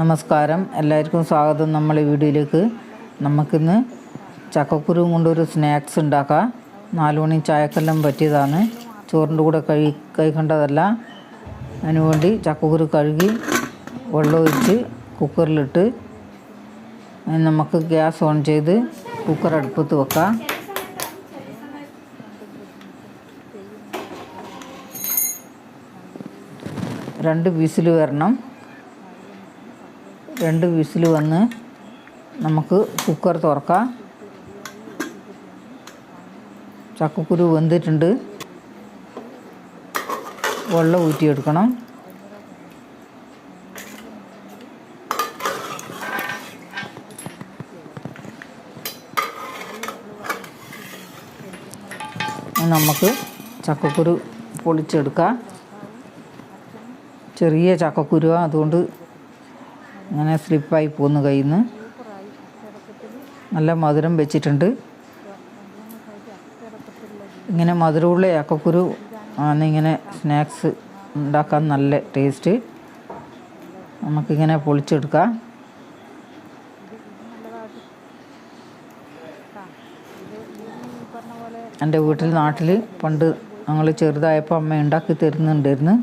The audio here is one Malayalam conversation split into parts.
നമസ്കാരം. എല്ലാവർക്കും സ്വാഗതം. നമ്മൾ ഈ വീഡിയോയിലേക്ക് നമുക്കിന്ന് ചക്കക്കുരു കൊണ്ടൊരു സ്നാക്സ് ഉണ്ടാക്കാം. നാലു മണി ചായക്കെല്ലാം പറ്റിയതാണ്. ചോറിന്റെ കൂടെ കഴി കഴിക്കേണ്ടതല്ല അതിനുവേണ്ടി ചക്കക്കുരു കഴുകി വെള്ളമൊഴിച്ച് കുക്കറിലിട്ട് നമുക്ക് ഗ്യാസ് ഓൺ ചെയ്ത് കുക്കർ അടുപ്പത്ത് വെക്കാം. രണ്ട് വിസിൽ വരണം. രണ്ട് വിസിൽ വന്ന് നമുക്ക് കുക്കർ തുറക്കാം. ചക്കക്കുരു വെന്തിട്ടുണ്ട്. വെള്ളം ഊറ്റിയെടുക്കണം. നമുക്ക് ചക്കക്കുരു പൊളിച്ചെടുക്കാം. ചെറിയ ചക്കക്കുരുവാണ് അതുകൊണ്ട് അങ്ങനെ സ്ലിപ്പായി പോകുന്നു കയ്യിൽ നിന്ന് നല്ല മധുരം വെച്ചിട്ടുണ്ട്. ഇങ്ങനെ മധുരമുള്ള ഏക്കക്കുരു ഇങ്ങനെ സ്നാക്സ് ഉണ്ടാക്കാൻ നല്ല ടേസ്റ്റ് നമുക്കിങ്ങനെ പൊളിച്ചെടുക്കാം. എന്റെ വീട്ടിൽ നാട്ടിൽ പണ്ട് ഞങ്ങൾ ചെറുതായപ്പോൾ അമ്മ ഉണ്ടാക്കി തരുന്നുണ്ടായിരുന്നു.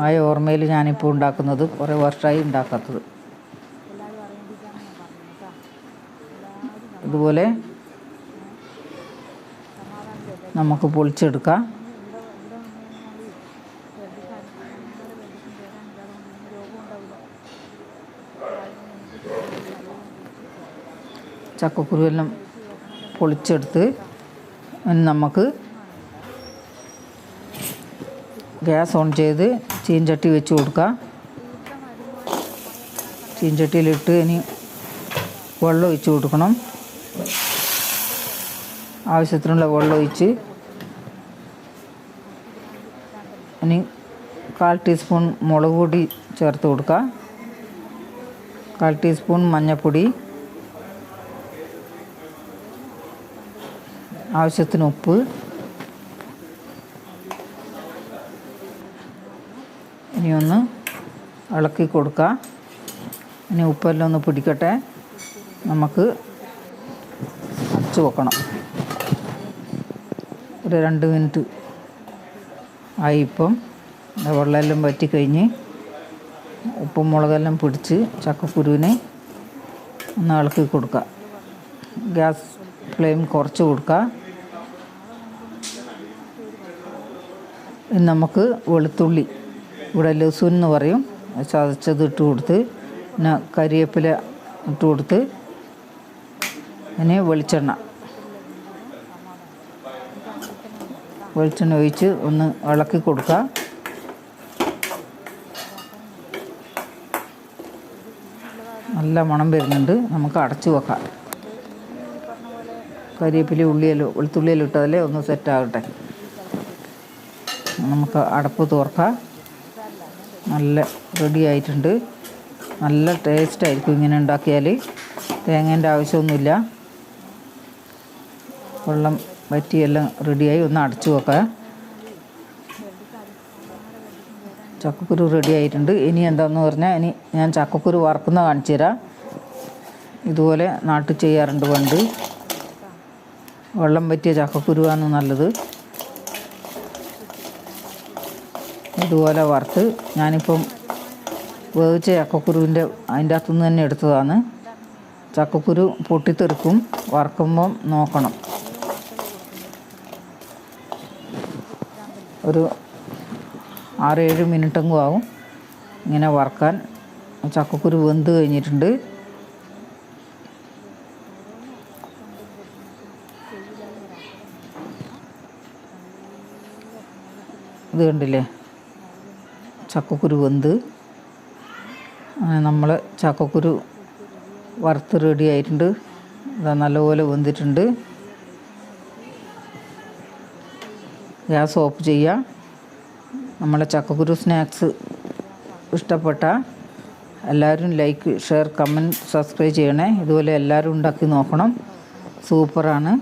ആ ഓർമ്മയിൽ ഞാനിപ്പോൾ ഉണ്ടാക്കുന്നത് കുറേ വർഷമായി ഉണ്ടാക്കാത്തത്. ഇതുപോലെ നമുക്ക് പൊളിച്ചെടുക്കാം. ചക്കക്കുരുവെല്ലാം പൊളിച്ചെടുത്ത് നമുക്ക് ഗ്യാസ് ഓൺ ചെയ്ത് ചീൻചട്ടി വെച്ച് കൊടുക്കുക ചീൻചട്ടിയിലിട്ട് ഇനി വെള്ളം ഒഴിച്ച് കൊടുക്കണം. ആവശ്യത്തിനുള്ള വെള്ളം ഒഴിച്ച് ഇനി കാൽ ടീസ്പൂൺ മുളക് പൊടി ചേർത്ത് കൊടുക്കുക കാൽ ടീസ്പൂൺ മഞ്ഞൾപ്പൊടി. ആവശ്യത്തിന് ഉപ്പ്. ഇനി ഒന്ന് ഇളക്കി കൊടുക്കുക ഇനി ഉപ്പെല്ലാം ഒന്ന് പിടിക്കട്ടെ. നമുക്ക് അടച്ചു വെക്കണം. ഒരു രണ്ട് മിനിറ്റ് ആയി ഇപ്പം വെള്ളമെല്ലാം വറ്റിക്കഴിഞ്ഞ് ഉപ്പും മുളകെല്ലാം പിടിച്ച് ചക്കക്കുരുവിനെ ഒന്ന് ഇളക്കി കൊടുക്കുക ഗ്യാസ് ഫ്ലെയിം കുറച്ച് കൊടുക്കുക ഇനി നമുക്ക് വെളുത്തുള്ളി ഇവിടെ ലസുൻ എന്ന് പറയും. ചതച്ചത് ഇട്ട് കൊടുത്ത് പിന്നെ കരിയേപ്പില ഇട്ട് കൊടുത്ത് ഇനി വെളിച്ചെണ്ണ. വെളിച്ചെണ്ണ ഒഴിച്ച് ഒന്ന് ഇളക്കി കൊടുക്കുക. നല്ല മണം വരുന്നുണ്ട്. നമുക്ക് അടച്ചു വെക്കാം. കരിവേപ്പില ഉള്ളിയല്ലോ വെളുത്തുള്ളിയല്ലോ ഇട്ടതല്ലേ ഒന്ന് സെറ്റാകട്ടെ നമുക്ക് അടപ്പ് തുറക്കാം നല്ല റെഡി ആയിട്ടുണ്ട്. നല്ല ടേസ്റ്റ് ആയിരിക്കും ഇങ്ങനെ ഉണ്ടാക്കിയാൽ തേങ്ങേന്റെ ആവശ്യമൊന്നുമില്ല. വെള്ളം വറ്റിയെല്ലാം റെഡിയായി ഒന്ന് അടച്ചു വെക്കാം ചക്കക്കുരു റെഡി ആയിട്ടുണ്ട്. ഇനി എന്താന്ന് പറഞ്ഞാൽ ഇനി ഞാൻ ചക്കക്കുരു വറക്കുന്ന കാണിച്ചു തരാം. ഇതുപോലെ നാട്ടിൽ ചെയ്യാറുണ്ട് പണ്ട്. വെള്ളം പറ്റിയ ചക്കക്കുരുവാണ് നല്ലത്. ഇതുപോലെ വറുത്ത് ഞാനിപ്പം വേവിച്ച ചക്കക്കുരുവിന്റെ അതിന്റെ അകത്തുനിന്ന് തന്നെ എടുത്തതാണ്. ചക്കക്കുരു പൊട്ടിത്തെറുക്കും. വറക്കുമ്പം നോക്കണം. ഒരു ആറേഴ് മിനിറ്റെങ്കിലും ആവും ഇങ്ങനെ വറക്കാൻ. ചക്കക്കുരു വെന്ത് കഴിഞ്ഞിട്ടുണ്ട്. ഇത് കണ്ടില്ലേ? ചക്കക്കുരു വെന്ത് നമ്മൾ ചക്കക്കുരു വറുത്ത് റെഡി ആയിട്ടുണ്ട്. ഇതാ നല്ലപോലെ വെന്തിട്ടുണ്ട്. ഗ്യാസ് ഓഫ് ചെയ്യുക നമ്മളെ ചക്കക്കുരു സ്നാക്സ് ഇഷ്ടപ്പെട്ട എല്ലാവരും ലൈക്ക് ഷെയർ കമന്റ് സബ്സ്ക്രൈബ് ചെയ്യണേ. ഇതുപോലെ എല്ലാവരും ഉണ്ടാക്കി നോക്കണം. സൂപ്പറാണ്.